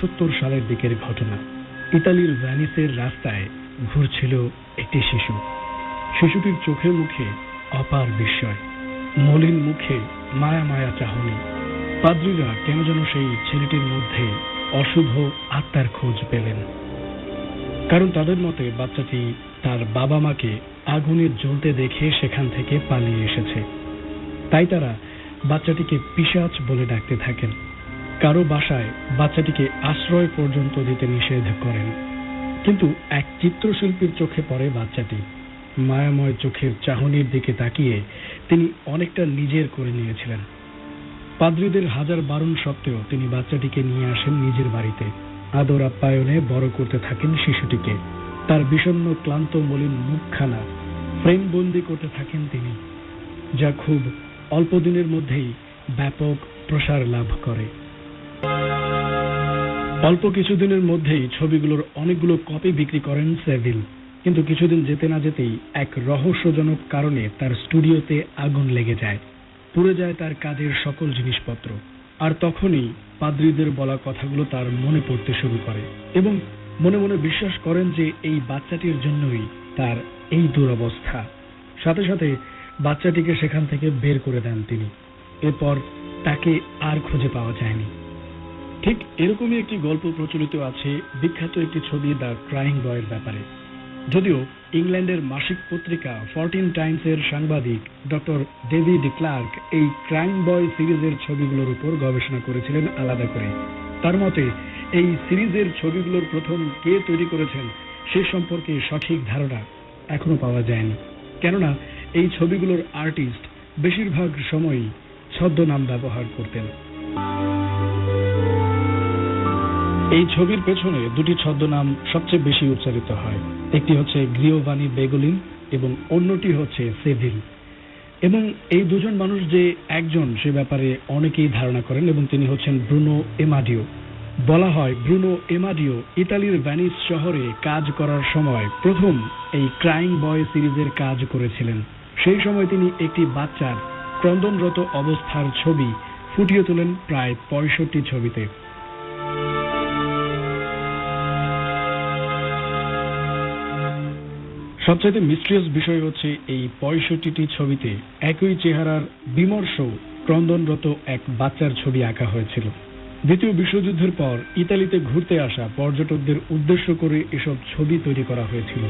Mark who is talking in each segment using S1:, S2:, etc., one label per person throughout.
S1: সত্তর সালের দিকের ঘটনা। ইতালির ভ্যানিসের রাস্তায় ঘুরছিল একটি শিশু। শিশুটির চোখে মুখে অপার বিস্ময়, মলিন মুখে মায়া মায়া চাহনি। পাদ্রীরা কেন যেন সেই ছেলেটির মধ্যে অশুভ আত্মার খোঁজ পেলেন। কারণ তাদের মতে বাচ্চাটি তার বাবা মাকে আগুনে জ্বলতে দেখে সেখান থেকে পালিয়ে এসেছে। তাই তারা বাচ্চাটিকে পিশাচ বলে ডাকতে থাকেন। কারও বাসায় বাচ্চাটিকে আশ্রয় পর্যন্ত দিতে নিষেধ করেন। কিন্তু এক চিত্রশিল্পীর চোখে পড়ে বাচ্চাটি। মায়াময় চোখের চাহনির দিকে তাকিয়ে তিনি অনেকটা নিজের করে নিয়েছিলেন। পাদ্রীদের হাজার বারণ সত্ত্বেও তিনি বাচ্চাটিকে নিয়ে আসেন নিজের বাড়িতে। আদর আপ্যায়নে বড় করতে থাকেন শিশুটিকে। তার বিষণ্ণ, ক্লান্ত, মলিন মুখখানা ফ্রেমবন্দি করতে থাকেন তিনি, যা খুব অল্প দিনের মধ্যেই ব্যাপক প্রসার লাভ করে। অল্প কিছুদিনের মধ্যেই ছবিগুলোর অনেকগুলো কপি বিক্রি করেন সেভিল। কিন্তু কিছুদিন যেতে না যেতেই এক রহস্যজনক কারণে তার স্টুডিওতে আগুন লেগে যায়। পুড়ে যায় তার কাজের সকল জিনিসপত্র। আর তখনই পাদ্রীদের বলা কথাগুলো তার মনে পড়তে শুরু করে এবং মনে মনে বিশ্বাস করেন যে এই বাচ্চাটির জন্যই তার এই দুরবস্থা। সাথে সাথে বাচ্চাটিকে সেখান থেকে বের করে দেন তিনি। এরপর তাকে আর খুঁজে পাওয়া যায়নি। ঠিক এরকমই একটি গল্প প্রচলিত আছে, বিখ্যাত একটি ছবি দ্য ক্রাইং বয়ের ব্যাপারে। যদিও ইংল্যান্ডের মাসিক পত্রিকা ফরটিন টাইমসের সাংবাদিক ডক্টর ডেভিড ক্লার্ক এই ক্রাইম বয় সিরিজের ছবিগুলোর উপর গবেষণা করেছিলেন আলাদা করে। তার মতে, এই সিরিজের ছবিগুলোর প্রথম কে তৈরি করেছেন সে সম্পর্কে সঠিক ধারণা এখনও পাওয়া যায়নি। কেননা, এই ছবিগুলোর আর্টিস্ট বেশিরভাগ সময়ই ছদ্মনাম ব্যবহার করতেন। এই ছবির পেছনে দুটি ছদ্মনাম সবচেয়ে বেশি উচ্চারিত হয়। একটি হচ্ছে গ্রিওভানি বেগলিন এবং অন্যটি হচ্ছে সেভিল। এবং এই দুজন মানুষ যে একজন, সে ব্যাপারে অনেকেই ধারণা করেন এবং তিনি হচ্ছেন ব্রুনো এমাডিও। বলা হয় ব্রুনো এমাডিও ইতালির ভ্যানিস শহরে কাজ করার সময় প্রথম এই ক্রাইম বয় সিরিজের কাজ করেছিলেন। সেই সময় তিনি একটি বাচ্চার ক্রন্দনরত অবস্থার ছবি ফুটিয়ে তোলেন প্রায় পঁয়ষট্টি ছবিতে। সবচাইতে মিস্ট্রিয়াস বিষয় হচ্ছে এই পঁয়ষট্টিটি ছবিতে একই চেহারার বিমর্ষ ক্রন্দনরত এক বাচ্চার ছবি আঁকা হয়েছিল। দ্বিতীয় বিশ্বযুদ্ধের পর ইতালিতে ঘুরতে আসা পর্যটকদের উদ্দেশ্য করে এসব ছবি তৈরি করা হয়েছিল।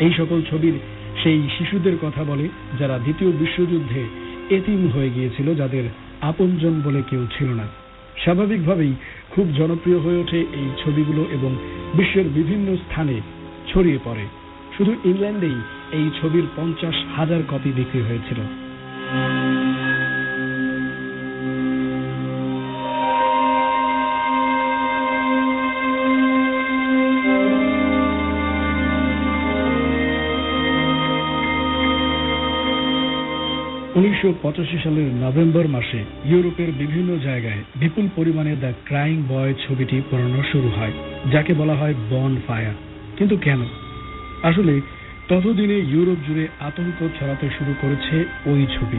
S1: এই সকল ছবির সেই শিশুদের কথা বলে যারা দ্বিতীয় বিশ্বযুদ্ধে এতিম হয়ে গিয়েছিল, যাদের আপনজন বলে কেউ ছিল না। স্বাভাবিকভাবেই খুব জনপ্রিয় হয়ে ওঠে এই ছবিগুলো এবং বিশ্বের বিভিন্ন স্থানে ছড়িয়ে পড়ে। শুধু ইংল্যান্ডেই এই ছবির পঞ্চাশ হাজার কপি বিক্রি হয়েছিল। উনিশশো পঁচাশি সালের নভেম্বর মাসে ইউরোপের বিভিন্ন জায়গায় বিপুল পরিমাণে দ্য ক্রাইং বয় ছবিটি পড়ানো শুরু হয়, যাকে বলা হয় বন ফায়ার কিন্তু কেন? আসলে ততদিনে ইউরোপ জুড়ে আতঙ্ক ছড়াতে শুরু করেছে ওই ছবি।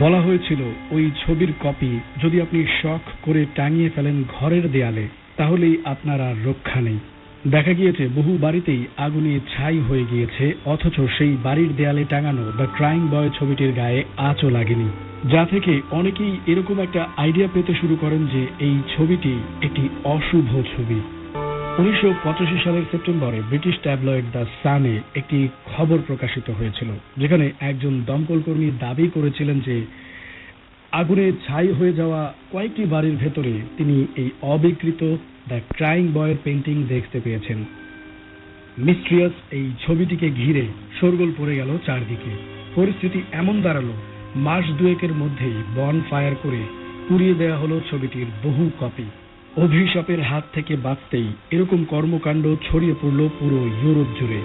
S1: বলা হয়েছিল, ওই ছবির কপি যদি আপনি শখ করে টাঙিয়ে ফেলেন ঘরের দেয়ালে, তাহলেই আপনার আর রক্ষা নেই। দেখা গিয়েছে, বহু বাড়িতেই আগুনে ছাই হয়ে গিয়েছে, অথচ সেই বাড়ির দেয়ালে টাঙানো দ্য ক্রাইং বয় ছবিটির গায়ে আঁচও লাগেনি। যা থেকে অনেকেই এরকম একটা আইডিয়া পেতে শুরু করেন যে এই ছবিটি একটি অশুভ ছবি। উনিশশো পঁচাশি সালের সেপ্টেম্বরে ব্রিটিশ ট্যাবলয়েড দ্য সানে একটি খবর প্রকাশিত হয়েছিল, যেখানে একজন দমকল কর্মী দাবি করেছিলেন যে আগুনে ছাই হয়ে যাওয়া কয়েকটি বাড়ির ভেতরে তিনি এই অবিকৃত দ্য ক্রাইং বয়ের পেন্টিং দেখতে পেয়েছেন। মিস্ট্রিয়াস এই ছবিটিকে ঘিরে শোরগোল পড়ে গেল চারদিকে। পরিস্থিতি এমন দাঁড়াল, মাস দুয়েকের মধ্যেই বন ফায়ার করে পুড়িয়ে দেওয়া হলো ছবিটির বহু কপি। অভিশাপের হাত থেকে বাঁচতেই এরকম কর্মকাণ্ড ছড়িয়ে পড়ল পুরো ইউরোপ জুড়ে।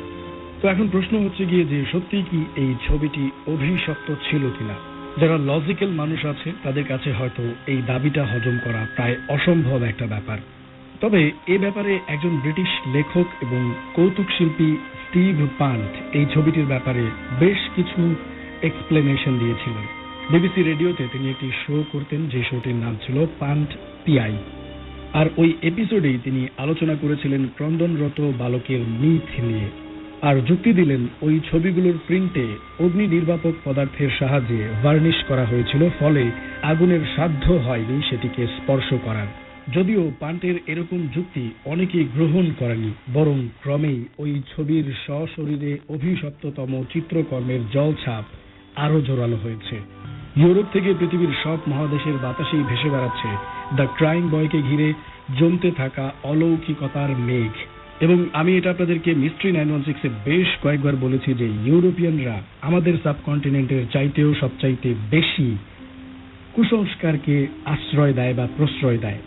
S1: তো এখন প্রশ্ন হচ্ছে গিয়ে যে সত্যিই কি এই ছবিটি অভিশপ্ত ছিল কিনা? যারা লজিক্যাল মানুষ আছে, তাদের কাছে হয়তো এই দাবিটা হজম করা প্রায় অসম্ভব একটা ব্যাপার। তবে এ ব্যাপারে একজন ব্রিটিশ লেখক এবং কৌতুক শিল্পী স্টিভ পান্ট এই ছবিটির ব্যাপারে বেশ কিছু এক্সপ্লেনেশন দিয়েছিলেন। বিবিসি রেডিওতে তিনি একটি শো করতেন যে শোটির নাম ছিল পান্ট পিআই আর ওই এপিসোডেই তিনি আলোচনা করেছিলেন ক্রন্দনরত বালকের মিথ নিয়ে। আর যুক্তি দিলেন ওই ছবিগুলোর প্রিন্টে অগ্নি নির্বাপক পদার্থের সাহায্যে ভার্নিশ করা হয়েছিল, ফলে আগুনের সাধ্য হয়নি সেটিকে স্পর্শ করার। যদিও পান্টের এরকম যুক্তি অনেকেই গ্রহণ করেনি, বরং ক্রমেই ওই ছবির সশরীরে অভিশপ্ততম চিত্রকর্মের জলছাপ আরও জোরালো হয়েছে। ইউরোপ থেকে পৃথিবীর সব মহাদেশের বাতাসেই ভেসে বেড়াচ্ছে দ্য ক্রাইম বয়কে ঘিরে জমতে থাকা অলৌকিকতার মেঘ। এবং আমি এটা আপনাদেরকে মিস্ট্রি নাইন ওয়ান সিক্সে বেশ কয়েকবার বলেছি যে ইউরোপিয়ানরা আমাদের সাবকন্টিনেন্টের চাইতেও সবচাইতে বেশি কুসংস্কারকে আশ্রয় দেয় বা প্রশ্রয় দেয়।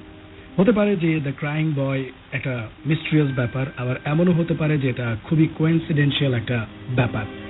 S1: হতে পারে যে দ্য ক্রাইং বয় একটা মিস্ট্রিয়াস ব্যাপার, আবার এমনও হতে পারে যে এটা খুবই কোয়েন্সিডেন্সিয়াল একটা ব্যাপার।